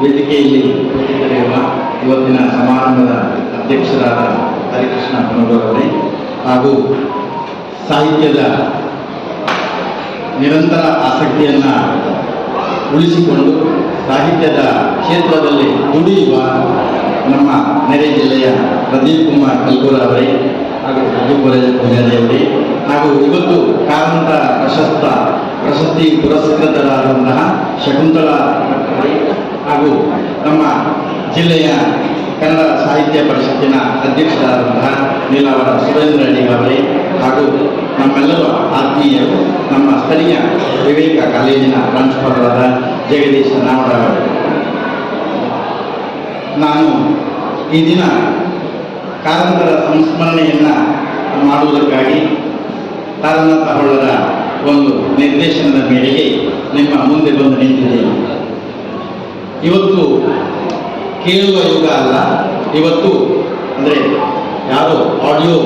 ವೇದಿಕೆಯಲ್ಲಿ ಉಪಸ್ಥಿತರಿರುವ ಇವತ್ತಿನ ಸಮಾರಂಭದ ಅಧ್ಯಕ್ಷರಾದ ಹರಿಕೃಷ್ಣ ಅವರೇ ಹಾಗೂ ಸಾಹಿತ್ಯದ ನಿರಂತರ ಆಸಕ್ತಿಯನ್ನು ಉಳಿಸಿಕೊಂಡು ಸಾಹಿತ್ಯದ ಕ್ಷೇತ್ರದಲ್ಲಿ ದುಡಿಯುವ ನಮ್ಮ ನೆರೆ ಜಿಲ್ಲೆಯ ಪ್ರದೀಪ್ ಕುಮಾರ್ ಕಲ್ಗೂರ ಅವರೇ ಹಾಗೂ ಪ್ರದೀಪ್ ಪೂಜಾರಿ ಅವರೇ ಹಾಗೂ ಇವತ್ತು ಕಾರಂತ ಪ್ರಶಸ್ತ ಪ್ರಶಸ್ತಿ ಪುರಸ್ಕೃತರಾದಂತಹ ಅವರೇ ಹಾಗೂ ನಮ್ಮ ಜಿಲ್ಲೆಯ ಕನ್ನಡ ಸಾಹಿತ್ಯ ಪರಿಷತ್ತಿನ ಅಧ್ಯಕ್ಷರಾದಂತಹ ನೀಲಾವರ ಸುರೇಂದ್ರ ಅವರೇ ಹಾಗೂ ನಮ್ಮೆಲ್ಲರೂ ಆತ್ಮೀಯರು, ನಮ್ಮ ಸ್ಥಳೀಯ ವಿವೇಕ ಕಾಲೇಜಿನ ಪ್ರಾಂಶುಪಾಲರಾದ ಜಗದೀಶ ನಾವಡ ಅವರು. ನಾನು ಈ ದಿನ ಕಾರಂತರ ಸಂಸ್ಮರಣೆಯನ್ನು ಮಾಡುವುದಕ್ಕಾಗಿ ಕಾರಣ ತಗೊಳ್ಳದ ಒಂದು ನಿರ್ದೇಶನದ ಮೇರೆಗೆ ನಿಮ್ಮ ಮುಂದೆ ಬಂದು ನಿಂತಿದ್ದೇನೆ. ಇವತ್ತು ಕೇಳುವ ಯುಗ ಅಲ್ಲ, ಇವತ್ತು ಅಂದರೆ ಯಾರು ಆಡಿಯೋ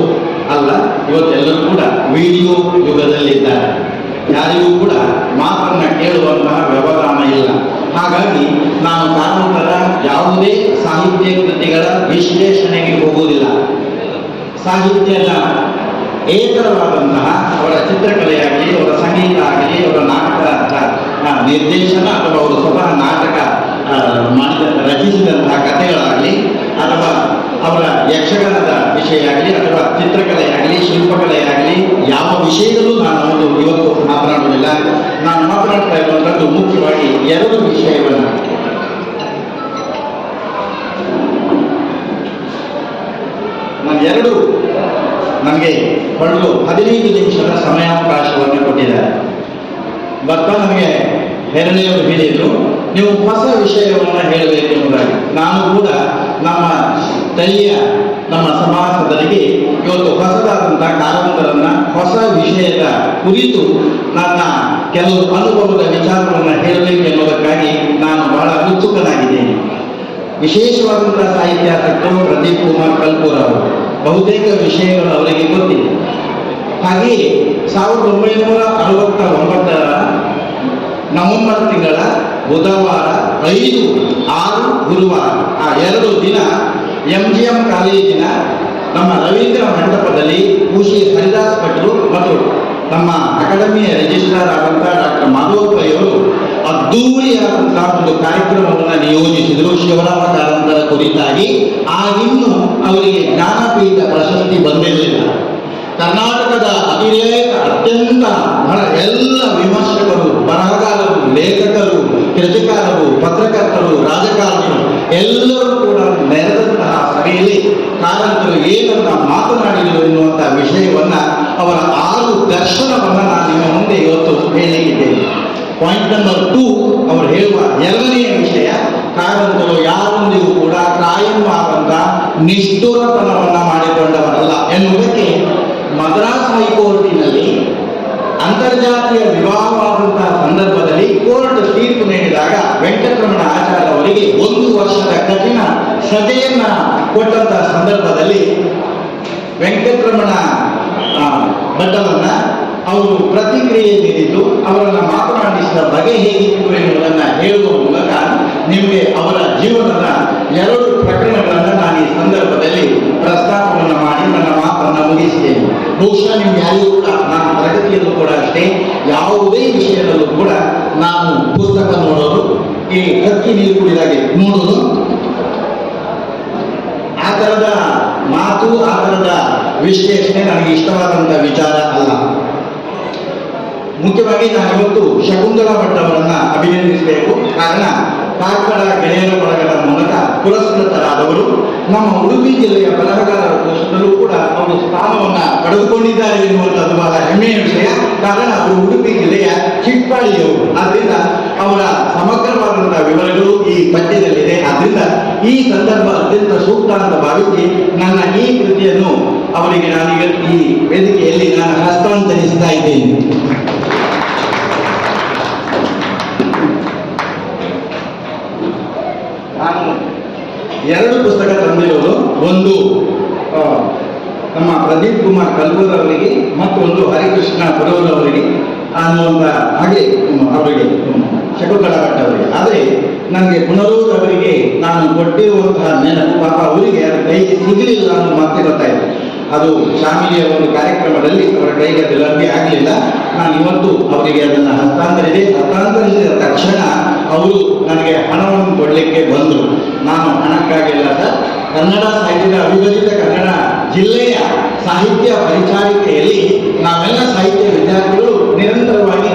ಅಲ್ಲ ಇವತ್ತೆಲ್ಲರೂ ಕೂಡ ವಿಡಿಯೋ ಯುಗದಲ್ಲಿದ್ದಾರೆ. ಯಾರಿಗೂ ಕೂಡ ಮಾತನ್ನ ಕೇಳುವಂತಹ ವ್ಯವಧಾನ ಇಲ್ಲ. ಹಾಗಾಗಿ ನಾನು ಕಾರಣತರ ಯಾವುದೇ ಸಾಹಿತ್ಯ ಕೃತಿಗಳ ವಿಶ್ಲೇಷಣೆಗೆ ಹೋಗುವುದಿಲ್ಲ. ಸಾಹಿತ್ಯದ ಏತರವಾದಂತಹ ಅವರ ಚಿತ್ರಕಲೆಯಾಗಲಿ, ಅವರ ಸಂಗೀತ ಆಗಲಿ, ಅವರ ನಾಟಕ ನಿರ್ದೇಶನ ಅಥವಾ ಅವರು ಸ್ವತಃ ನಾಟಕ ಮಾಡಿದ ರಚಿಸಿದಂತಹ ಕಥೆಗಳಾಗಲಿ ಅಥವಾ ಅವರ ಯಕ್ಷಗಾನದ ವಿಷಯ ಆಗಲಿ ಅಥವಾ ಚಿತ್ರಕಲೆಯಾಗಲಿ, ಶಿಲ್ಪಕಲೆಯಾಗಲಿ ಯಾವ ವಿಷಯದಲ್ಲೂ ನಾನು ಒಂದು ಇವತ್ತು ಮಾತನಾಡುವುದಿಲ್ಲ ನಾನು ಮಾತನಾಡ್ತಾ ಇರುವಂಥದ್ದು ಮುಖ್ಯವಾಗಿ ಎರಡು ವಿಷಯವನ್ನು. ನಾನು ಎರಡು ನನಗೆ ಹೊರಡಲು ಹದಿನೈದು ನಿಮಿಷದ ಸಮಯಾವಕಾಶವನ್ನು ಕೊಟ್ಟಿದ್ದಾರೆ. ಭತ್ತ ನನಗೆ ಹೆರಳೆಯವರು ಹೇಳಿದರು. ನೀವು ಹೊಸ ವಿಷಯವನ್ನು ಹೇಳಬೇಕು ಎಂಬುದಾಗಿ. ನಾನು ಕೂಡ ನಮ್ಮ ಸ್ಥಳೀಯ ನಮ್ಮ ಸಮಾಜದವರಿಗೆ ಇವತ್ತು ಹೊಸದಾದಂಥ ಕಾರಣಗಳನ್ನು ಹೊಸ ವಿಷಯದ ಕುರಿತು ನನ್ನ ಕೆಲವು ಅನುಭವದ ವಿಚಾರವನ್ನು ಹೇಳಬೇಕು ಎನ್ನುವುದಕ್ಕಾಗಿ ನಾನು ಬಹಳ ಉತ್ಸುಕನಾಗಿದ್ದೇನೆ. ವಿಶೇಷವಾದಂತಹ ಸಾಹಿತ್ಯಾಸಕ್ತರು ಪ್ರದೀಪ್ ಕುಮಾರ್ ಕಲ್ಪೂರ್ ಅವರು. ಬಹುತೇಕ ವಿಷಯಗಳು ಅವರಿಗೆ ಗೊತ್ತಿದೆ. ಹಾಗೆಯೇ ಸಾವಿರದ ಒಂಬೈನೂರ ಅರವತ್ತ ಒಂಬತ್ತರ ನವೆಂಬರ್ ತಿಂಗಳ ಬುಧವಾರ ಐದು ಆರು ಗುರುವಾರ. ಆ, ಎರಡು ದಿನ ಎಂ ಜಿ ಎಂ ಕಾಲೇಜಿನ ನಮ್ಮ ರವೀಂದ್ರ ಮಂಟಪದಲ್ಲಿ ಖುಷಿ ಹರಿದಾಸ್ ಭಟ್ರು ಮತ್ತು ನಮ್ಮ ಅಕಾಡೆಮಿಯ ರಿಜಿಸ್ಟ್ರಾರ್ ಆದಂಥ ಡಾಕ್ಟರ್ ಮಾಧವಪ್ಪಯ್ಯವರು ಅದ್ದೂರಿಯಾದಂತಹ ಒಂದು ಕಾರ್ಯಕ್ರಮವನ್ನು ನಿಯೋಜಿಸಿದರು. ಶಿವರಾಮ ಕುರಿತಾಗಿ. ಆಗಿನ್ನೂ ಅವರಿಗೆ ಜ್ಞಾನಪೀಠ ಪ್ರಶಸ್ತಿ ಬಂದಿರಲಿಲ್ಲ. ಕರ್ನಾಟಕದ ಅತಿರೇಕ ಅತ್ಯಂತ ಎಲ್ಲ ವಿಮರ್ಶಕರು, ಬರಹಗಾರರು, ಲೇಖಕರು ಕೃತಿಕಾರರು ಪತ್ರಕರ್ತರು, ರಾಜಕಾರಣಿಗಳು, ಎಲ್ಲರೂ ಕೂಡ ನೆರೆದಂತಹ ಸಭೆಯಲ್ಲಿ ಕಾರಂತರು ಏನನ್ನ ಮಾತನಾಡಿದರು ಎನ್ನುವಂತಹ ವಿಷಯವನ್ನ ಅವರ ಆರು ದರ್ಶನವನ್ನ ನಾನು ನಿಮ್ಮ ಮುಂದೆ ಇವತ್ತು ಹೇಳಲಿಕ್ಕಿದ್ದೇನೆ. ಪಾಯಿಂಟ್ ನಂಬರ್ ಟೂ ಅವರು ಹೇಳುವ ಎರಡನೆಯ ವಿಷಯ ಕಾರಂತರು ಯಾರೊಂದಿಗೂ ಕೂಡ ಕಾಯಂ ಕಾಯಂವಾದಂತ ನಿಷ್ಠುರತನವನ್ನ ಮಾಡಿಕೊಂಡವರಲ್ಲ ಎನ್ನುವುದಕ್ಕೆ ಮದ್ರಾಸ್ ಹೈಕೋರ್ಟಿನಲ್ಲಿ ಅಂತರ್ಜಾತೀಯ ವಿವಾಹವಾದಂತಹ ಸಂದರ್ಭದಲ್ಲಿ ಕೋರ್ಟ್ ತೀರ್ಪು ನೀಡಿದಾಗ ವೆಂಕಟರಮಣ ಆಚಾರ್ಯ ಅವರಿಗೆ ಒಂದು ವರ್ಷದ ಕಠಿಣ ಸಭೆಯನ್ನ ಕೊಟ್ಟಂತಹ ಸಂದರ್ಭದಲ್ಲಿ ವೆಂಕಟರಮಣ ಭಟ್ಟರನ್ನ ಅವರು ಪ್ರತಿಕ್ರಿಯೆ ನೀಡಿದ್ದು, ಅವರನ್ನು ಮಾತನಾಡಿಸಿದ ಬಗೆ ಹೇಗಿತ್ತು ಎನ್ನುವುದನ್ನು ಹೇಳುವ ಮೂಲಕ ನಿಮಗೆ ಅವರ ಜೀವನದ ಎರಡು ಪ್ರಕರಣಗಳನ್ನು ನಾನು ಈ ಸಂದರ್ಭದಲ್ಲಿ ಪ್ರಸ್ತಾಪವನ್ನು ಮಾಡಿ ನನ್ನ ಮಾತನ್ನು ಮುಗಿಸಿದ್ದೇನೆ. ಬಹುಶಃ ನಿಮ್ಗೆ ಯಾರಿಗೂ ಕೂಡ ಕೂಡ ಅಷ್ಟೇ ಯಾವುದೇ ವಿಷಯದಲ್ಲೂ ಕೂಡ ನಾನು ಪುಸ್ತಕ ನೋಡೋದು ಈ ಹಕ್ಕಿ ನೀರು ಕುಡಿದಾಗೆ ನೋಡೋದು. ಆ ಥರದ ಮಾತು, ಆ ಥರದ ವಿಶ್ಲೇಷಣೆ ನನಗೆ ಇಷ್ಟವಾದಂಥ ವಿಚಾರ ಅಲ್ಲ. ಮುಖ್ಯವಾಗಿ ನಾನು ಇವತ್ತು ಶಕುಂತಲಾ ಭಟ್ ಅವರನ್ನ ಅಭಿನಂದಿಸಬೇಕು. ಕಾರಣ ಕಾರ್ಕಳ ಗೆಳೆಯರ ಬಳಗದ ಮೂಲಕ ಪುರಸ್ಕೃತರಾದವರು ನಮ್ಮ ಉಡುಪಿ ಜಿಲ್ಲೆಯ ಬರಹಗಾರರ ಕೋಶದಲ್ಲೂ ಕೂಡ ಅವರು ಸ್ಥಾನವನ್ನು ಪಡೆದುಕೊಂಡಿದ್ದಾರೆ ಎನ್ನುವಂಥದ್ದು ಬಹಳ ಹೆಮ್ಮೆಯ ವಿಷಯ. ಕಾರಣ ಅವರು ಉಡುಪಿ ಜಿಲ್ಲೆಯ ಚಿಟ್ಪಾಳಿಯವರು ಆದ್ದರಿಂದ ಅವರ ಸಮಗ್ರವಾದಂತಹ ವಿವರಗಳು ಈ ಪದ್ಯದಲ್ಲಿದೆ. ಆದ್ದರಿಂದ ಈ ಸಂದರ್ಭ ಅತ್ಯಂತ ಸೂಕ್ತ ಅಂತ ಭಾವಿಸಿ ನನ್ನ ಈ ಕೃತಿಯನ್ನು ಅವರಿಗೆ ನಾನೀಗ ಈ ವೇದಿಕೆಯಲ್ಲಿ ನಾನು ಹಸ್ತಾಂತರಿಸ್ತಾ ಇದ್ದೇನೆ. ಎರಡು ಪುಸ್ತಕ ತಂದಿರೋದು ಒಂದು ನಮ್ಮ ಪ್ರದೀಪ್ ಕುಮಾರ್ ಕಲ್ಬೂರ್ ಅವರಿಗೆ ಮತ್ತು ಒಂದು ಹರಿಕೃಷ್ಣ ಅವರಿಗೆ ಅನ್ನುವಂಥ ಹಾಗೆ ಅವರಿಗೆ ಹ್ಮ್, ಭಟ್ ಅವರಿಗೆ. ಆದರೆ ನನಗೆ ಪುನರೂರ ನಾನು ಕೊಟ್ಟಿರುವಂತಹ ನೆನಪು ಪಾಪ ಅವರಿಗೆ ಅದು ಕೈಗೆ ಸಿಗಲಿಲ್ಲ ಅನ್ನೋ ಮಾತು ಗೊತ್ತಾಯಿತು ಅದು ಶಾಮಿಲಿಯ ಒಂದು ಕಾರ್ಯಕ್ರಮದಲ್ಲಿ ಅವರ ಕೈಗೆ ಅದು ಲಭ್ಯ ಆಗಲಿಲ್ಲ. ನಾನು ಇವತ್ತು ಅವರಿಗೆ ಅದನ್ನು ಹಸ್ತಾಂತರಿಸಿ, ಹಸ್ತಾಂತರಿಸಿದ ತಕ್ಷಣ ಅವರು ನನಗೆ ಹಣವನ್ನು ಕೊಡಲಿಕ್ಕೆ ಬಂದರು. ನಾನು ಹಣಕ್ಕಾಗಿಲ್ಲ ಸರ್, ಕನ್ನಡ ಸಾಹಿತ್ಯದ ಅವಿಭಜಿತ ಕನ್ನಡ ಜಿಲ್ಲೆಯ ಸಾಹಿತ್ಯ ಪರಿಚಾರಿಕೆಯಲ್ಲಿ ನಾವೆಲ್ಲ ಸಾಹಿತ್ಯ ವಿದ್ಯಾರ್ಥಿಗಳು ನಿರಂತರವಾಗಿ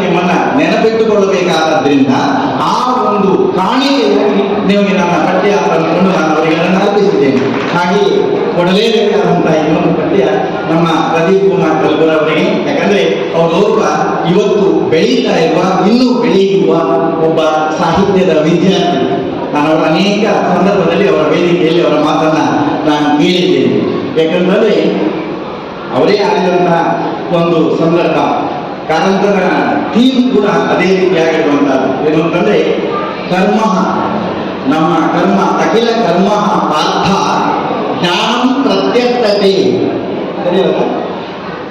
ನೆನಪಿಟ್ಟುಕೊಳ್ಳಬೇಕಾದ್ದರಿಂದ ಆ ಒಂದು ಕಾಣಿಕೆಯಲ್ಲಿ ನಿಮಗೆ ನನ್ನ ಪಠ್ಯ ಕೊಂಡು ನಾನು ಅವರಿಗೆ ಅರ್ಪಿಸಿದ್ದೇನೆ. ಹಾಗೆಯೇ ಕೊಡಲೇಬೇಕಾದಂತಹ ಇನ್ನೊಂದು ಪಠ್ಯ ನಮ್ಮ ಪ್ರದೀಪ್ ಕುಮಾರ್ ಕಲ್ಬುರ ಅವರಿಗೆ. ಯಾಕಂದ್ರೆ ಅವರೊಬ್ಬ ಇವತ್ತು ಬೆಳೀತಾ ಇರುವ, ಇನ್ನೂ ಬೆಳೆಯುವ ಒಬ್ಬ ಸಾಹಿತ್ಯದ ವಿದ್ಯಾರ್ಥಿ. ನಾನು ಅವರ ಅನೇಕ ಸಂದರ್ಭದಲ್ಲಿ ಅವರ ವೇದಿಕೆಯಲ್ಲಿ ಅವರ ಮಾತನ್ನ ನಾನು ಕೇಳಿದ್ದೇನೆ. ಯಾಕಂತಂದ್ರೆ ಅವರೇ ಆಗಿರುವಂತಹ ಒಂದು ಸಂದರ್ಭ. ಕಾರಂತರ ಥೀಮ್ ಕೂಡ ಅದೇ ರೀತಿಯಾಗಿರುವಂತಹದ್ದು. ಏನು ಅಂತಂದ್ರೆ ಕರ್ಮ, ನಮ್ಮ ಕರ್ಮ, ಅಖಿಲ ಕರ್ಮ, ಪಾರ್ಥ, ಜ್ಞಾನ, ಪ್ರತ್ಯರ್ಥತೆ.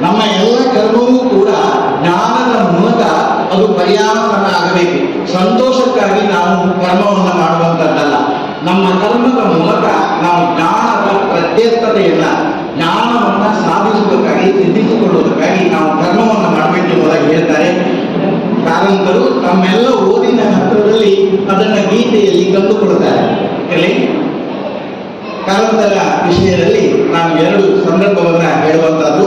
ನಮ್ಮ ಎಲ್ಲ ಕರ್ಮವೂ ಕೂಡ ಜ್ಞಾನದ ಮೂಲಕ ಅದು ಪರಿಣಾಮಕರ ಆಗಬೇಕು. ಸಂತೋಷಕ್ಕಾಗಿ ನಾವು ಕರ್ಮವನ್ನು ಮಾಡುವಂಥದ್ದಲ್ಲ ನಮ್ಮ ಕರ್ಮದ ಮೂಲಕ ನಾವು ಜ್ಞಾನದ ಪ್ರತ್ಯರ್ಥತೆಯನ್ನ ಜ್ಞಾನವನ್ನ ಸಾಧಿಸುವುದಕ್ಕಾಗಿ ಸಿದ್ಧಿಸಿಕೊಳ್ಳುವುದಕ್ಕಾಗಿ ನಾವು ಕರ್ಮವನ್ನು ಮಾಡಬೇಕು ಎಂಬುದಾಗಿ ಹೇಳ್ತಾರೆ. ಕಾರಂತರು ತಮ್ಮೆಲ್ಲ ಓದಿನ ಹತ್ತಿರದಲ್ಲಿ ಅದನ್ನು ಗೀತೆಯಲ್ಲಿ ಕಂಡುಕೊಳ್ತಾರೆ ಕಾರಂತರ ವಿಷಯದಲ್ಲಿ ನಾನು ಎರಡು ಸಂದರ್ಭವನ್ನ ಹೇಳುವಂತಹದ್ದು.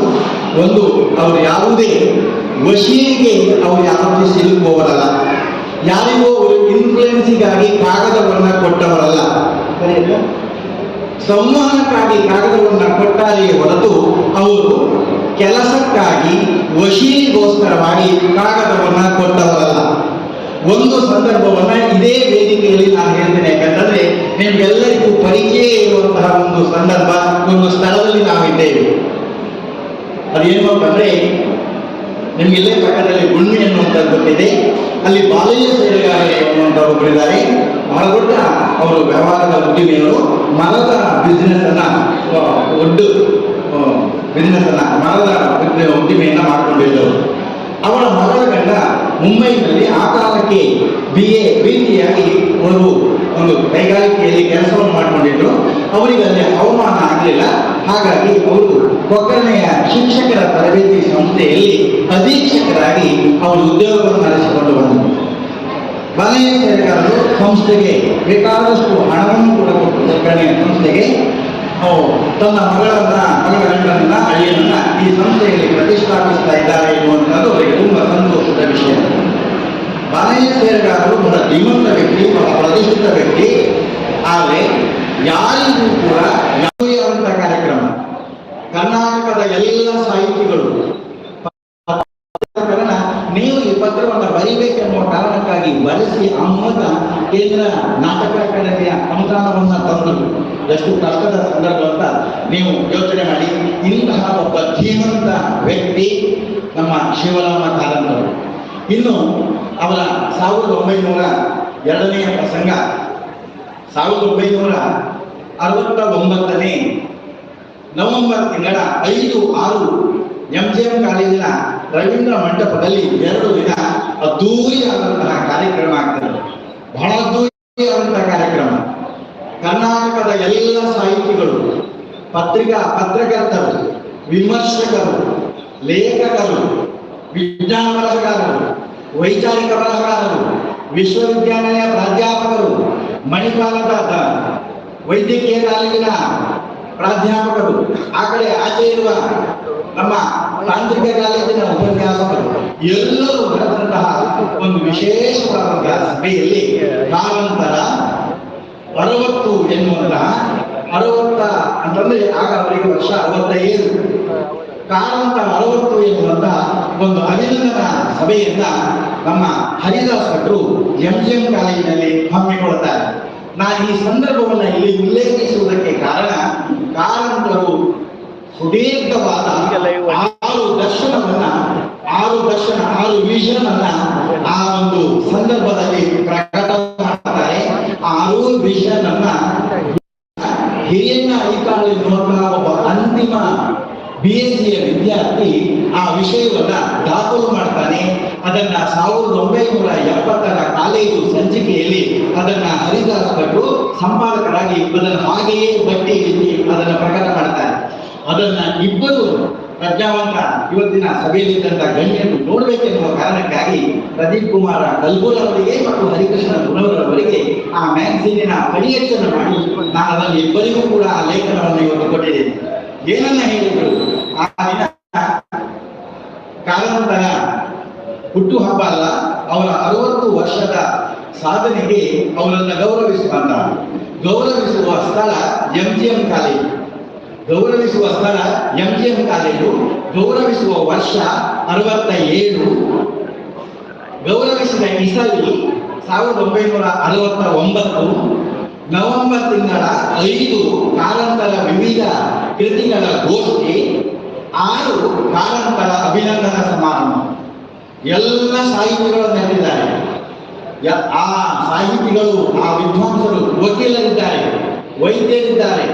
ಒಂದು, ಅವರು ಯಾವುದೇ ವಶೀಲಿಗೆ ಅವರು ಯಾವುದೇ ಸಿಲುಕುವವರಲ್ಲ. ಯಾರಿಗೂ ಇನ್ಫ್ಲೂಯೆನ್ಸಿಗಾಗಿ ಕಾಗದವನ್ನ ಕೊಟ್ಟವರಲ್ಲ. ಸರಿಯಲ್ಲ? ಸಂವಹನಕ್ಕಾಗಿ ಕಾಗದವನ್ನು ಕೊಟ್ಟಾರೆಯೇ ಹೊರತು ಅವರು ಕೆಲಸಕ್ಕಾಗಿ ವಶೀಲಿಗೋಸ್ಕರವಾಗಿ ಕಾಗದವನ್ನ ಕೊಟ್ಟವರಲ್ಲ. ಒಂದು ಸಂದರ್ಭವನ್ನ ಇದೇ ವೇದಿಕೆಯಲ್ಲಿ ನಾನು ಹೇಳ್ತೇನೆ. ಯಾಕಂತಂದ್ರೆ ನಿಮ್ಗೆಲ್ಲರಿಗೂ ಪರಿಚಯ ಇರುವಂತಹ ಒಂದು ಸಂದರ್ಭ, ಒಂದು ಸ್ಥಳದಲ್ಲಿ ನಾವಿದ್ದೇವೆ. ಅದೇನು ಅಂತಂದ್ರೆ ನಿಮ್ಗೆ ಇಲ್ಲೇ ಪಕ್ಕದಲ್ಲಿ ಗುಣ್ಮಿ ಅನ್ನುವಂಥದ್ದು ಗೊತ್ತಿದೆ. ಅಲ್ಲಿ ಬಾಲಯ್ಯ ಸೇವೆಗಾರರು ಅನ್ನುವಂಥ ಒಬ್ಬರಿದ್ದಾರೆ ಬಹಳ ದೊಡ್ಡ ಅವರು ವ್ಯವಹಾರದ ಉದ್ದಿಮೆಯವರು ಮರದ ಬಿಸ್ನೆಸ್ ಅನ್ನ ಒಡ್ಡು ಬಿಸ್ನೆಸ್ ಅನ್ನ ಮರದ ಉದ್ದಿ- ಉದ್ದಿಮೆಯನ್ನ ಮಾಡಿಕೊಂಡಿದ್ದವರು. ಅವರ ಮಗಳ ಗಂಡ ಮುಂಬೈನಲ್ಲಿ ಆ ಕಾಲಕ್ಕೆ ಬಿ ಎ ರೀತಿಯಾಗಿ ಅವರು ಒಂದು ಕೈಗಾರಿಕೆಯಲ್ಲಿ ಕೆಲಸವನ್ನು ಮಾಡಿಕೊಂಡಿದ್ರು. ಅವರಿಗೆ ಅಲ್ಲಿ ಅವಮಾನ ಆಗಲಿಲ್ಲ. ಹಾಗಾಗಿ ಅವರು ಒಗ್ಗರಣೆಯ ಶಿಕ್ಷಕರ ತರಬೇತಿ ಸಂಸ್ಥೆಯಲ್ಲಿ ಅಧೀಕ್ಷಕರಾಗಿ ಅವರು ಉದ್ಯೋಗವನ್ನು ನಡೆಸಿಕೊಂಡು ಬಂದರು ಮನೆಯ ಸರ್ಕಾರರು ಸಂಸ್ಥೆಗೆ ಬೇಕಾದಷ್ಟು ಹಣವನ್ನು ಕೂಡ ಕೊಟ್ಟು ಒಗ್ಗರಣೆಯ ಸಂಸ್ಥೆಗೆ ತನ್ನ ಮಗಳನ್ನ, ಮಗಳ ಗಂಡನನ್ನ ಹಳ್ಳಿಯನ್ನ ಈ ಸಂಸ್ಥೆಯಲ್ಲಿ ಪ್ರತಿಷ್ಠಾಪಿಸ್ತಾ ಇದ್ದಾರೆ ಎನ್ನುವಂಥದ್ದು ಅವರಿಗೆ ತುಂಬಾ ಸಂತೋಷದ ವಿಷಯ. ಬಾಲಯ್ಯ ಸೇರ್ಗಾರರು ಬಹಳ ಧೀಮಂತ ವ್ಯಕ್ತಿ, ಬಹಳ ಪ್ರತಿಷ್ಠಿತ ವ್ಯಕ್ತಿ, ಆದರೆ ಯಾರಿಗೂ ಕೂಡ ಆದಂತಹ ಕಾರ್ಯಕ್ರಮ. ಕರ್ನಾಟಕದ ಎಲ್ಲ ಸಾಹಿತಿಗಳು. ನೀವು ಈ ಪತ್ರವನ್ನು ಬರೀಬೇಕೆನ್ನುವ ಕಾರಣಕ್ಕಾಗಿ ಬರೆಸಿ ಆ ಕೇಂದ್ರ ನಾಟಕ ಅಕಾಡೆಮಿಯ ಅನುದಾನವನ್ನ ತಂದು ಎಷ್ಟು ಕಷ್ಟದ ಸಂದರ್ಭ ಅಂತ ನೀವು ಯೋಚನೆ ಮಾಡಿ. ಇಂತಹ ಒಬ್ಬ ಧೀಮಂತ ವ್ಯಕ್ತಿ ನಮ್ಮ ಶಿವರಾಮ ಕಾರಂತರು. ಇನ್ನು ಅವರ ಸಾವಿರದ ಒಂಬೈನೂರ ಎರಡನೆಯ ಪ್ರಸಂಗ. ಸಾವಿರದ ಒಂಬೈನೂರ ಅರವತ್ತ ಒಂಬತ್ತನೇ ನವೆಂಬರ್ ತಿಂಗಳ ಐದು ಆರು ಎಂ ಜಿ ಎಂ ಕಾಲೇಜಿನ ರವೀಂದ್ರ ಮಂಟಪದಲ್ಲಿ ಎರಡು ದಿನ ಅದ್ದೂರಿಯಾದಂತಹ ಕಾರ್ಯಕ್ರಮ ಆಗ್ತದೆ. ಬಹಳ ಅದ್ದೂರಿಯಾದಂತಹ ಕಾರ್ಯಕ್ರಮ. ಕರ್ನಾಟಕದ ಎಲ್ಲ ಸಾಹಿತಿಗಳು, ಪತ್ರಿಕಾ ಪತ್ರಕರ್ತರು, ವಿಮರ್ಶಕರು, ಲೇಖಕರು ವಿಜ್ಞಾನ ಬರಹಗಾರರು ವೈಚಾರಿಕ ಬರಹಗಾರರು ವಿಶ್ವವಿದ್ಯಾಲಯ ಪ್ರಾಧ್ಯಾಪಕರು ಮಣಿಪಾಲದ ವೈದ್ಯಕೀಯ ಕಾಲೇಜಿನ ಪ್ರಾಧ್ಯಾಪಕರು, ಆ ಕಡೆ ಆಚೆ ಇರುವ ನಮ್ಮ ತಾಂತ್ರಿಕ ಕಾಲೇಜಿನ ಉಪನ್ಯಾಸಕರು, ಎಲ್ಲರೂ ಬರೆದಂತಹ ಒಂದು ವಿಶೇಷವಾದಂತಹ ಸಭೆಯಲ್ಲಿ ಕಾರಂತರ ಅರವತ್ತು ಎನ್ನುವಂತಹ ಅರವತ್ತ ಅಂತಂದ್ರೆ ಆಗ ಅವರಿಗೆ ವರ್ಷ ಅರವತ್ತೈದು. ಕಾರಂತ ಅರವತ್ತು ಎನ್ನುವಂತಹ ಒಂದು ಅಭಿನಂದನಾ ಸಭೆಯನ್ನ ನಮ್ಮ ಹರಿದಾಸ್ ಭಟ್ರು ಎಂ ಜಿ ಎಂ ಕಾಲೇಜಿನಲ್ಲಿ ಹಮ್ಮಿಕೊಳ್ತಾರೆ ನಾನು ಈ ಸಂದರ್ಭವನ್ನು ಇಲ್ಲಿ ಉಲ್ಲೇಖಿಸುವುದಕ್ಕೆ ಕಾರಣ, ಕಾರಂತರು ಸುದೀರ್ಘವಾದ ಆರು ದರ್ಶನವನ್ನ, ಆರು ದರ್ಶನ, ಆರು ವಿಷನ್ ಅನ್ನ ಆ ಒಂದು ಸಂದರ್ಭದಲ್ಲಿ ಪ್ರಕಟ ಮಾಡ್ತಾರೆ. ಆರು ವಿಷನ್ ಅನ್ನ ಐಕಾಳು ಎನ್ನುವಂತಹ ಒಬ್ಬ ಅಂತಿಮ ಬಿ ಎಸ್ ಸಿಯ ವಿದ್ಯಾರ್ಥಿ ಆ ವಿಷಯವನ್ನ ದಾಖಲು ಅದನ್ನ ಸಾವಿರದ ಒಂಬೈನೂರ ಎಪ್ಪತ್ತರ ಕಾಲೇಜು ಸಂಚಿಕೆಯಲ್ಲಿ ಅದನ್ನ ಹರಿದಾಸ್ ಭಟ್ರು ಸಂಪಾದಕರಾಗಿ ಅದನ್ನು ಹಾಗೆಯೇ ಬಟ್ಟಿಯಲ್ಲಿ ಅದನ್ನ ಪ್ರಕಟ ಮಾಡ್ತಾರೆ. ಅದನ್ನ ಇಬ್ಬರು ಪ್ರಜ್ಞಾವಂತ ಇವತ್ತಿನ ಸಭೆಯಲ್ಲಿದ್ದಂತ ಗಣ್ಯರು ನೋಡಬೇಕೆನ್ನುವ ಕಾರಣಕ್ಕಾಗಿ ಪ್ರದೀಪ್ ಕುಮಾರ ಕಲ್ಬೂರ್ ಅವರಿಗೆ ಮತ್ತು ಹರಿಕೃಷ್ಣ ಗುಣವರವರಿಗೆ ಆ ಮ್ಯಾಗಝೀನಿನ ಪಡಿಯಚ್ಚನ್ನು ಮಾಡಿ ನಾನು ಅದನ್ನು ಇಬ್ಬರಿಗೂ ಕೂಡ ಆ ಲೇಖನವನ್ನು ಇವತ್ತು ಕೊಟ್ಟಿದ್ದೇನೆ. ಏನನ್ನ ಹೇಳಿದ್ರು? ಆ ದಿನ ಕಾಲಾಂತರ ಹುಟ್ಟುಹಬ್ಬ ಅಲ್ಲ ಅವರ ಅರವತ್ತು ವರ್ಷದ ಸಾಧನೆಗೆ ಅವರನ್ನು ಗೌರವಿಸುವಂತ ಗೌರವಿಸುವ ಸ್ಥಳ ಎಂ ಜಿ ಎಂ ಕಾಲೇಜು ಗೌರವಿಸುವ ಸ್ಥಳ ಎಂ ಜಿ ಎಂ ಕಾಲೇಜು ಗೌರವಿಸುವ ವರ್ಷ ಅರವತ್ತ ಏಳು ಗೌರವಿಸಿದ ಇಸವಿ ಸಾವಿರದ ಒಂಬೈನೂರ ಅರವತ್ತ ಒಂಬತ್ತು ನವೆಂಬರ್ ತಿಂಗಳ ಐದು ಕಾಲಂತರ ವಿವಿಧ ಕೃತಿಗಳ ಗೋಷ್ಠಿ, ಆರು ಕಾಲಂತರ ಅಭಿನಂದನಾ ಸಮಾರಂಭ. ಎಲ್ಲ ಸಾಹಿತಿಗಳು ಹೇಳಿದ್ದಾರೆ ಆ ಸಾಹಿತಿಗಳು, ಆ ವಿದ್ವಾಂಸರು ವಕೀಲರಿದ್ದಾರೆ, ವೈದ್ಯರಿದ್ದಾರೆ,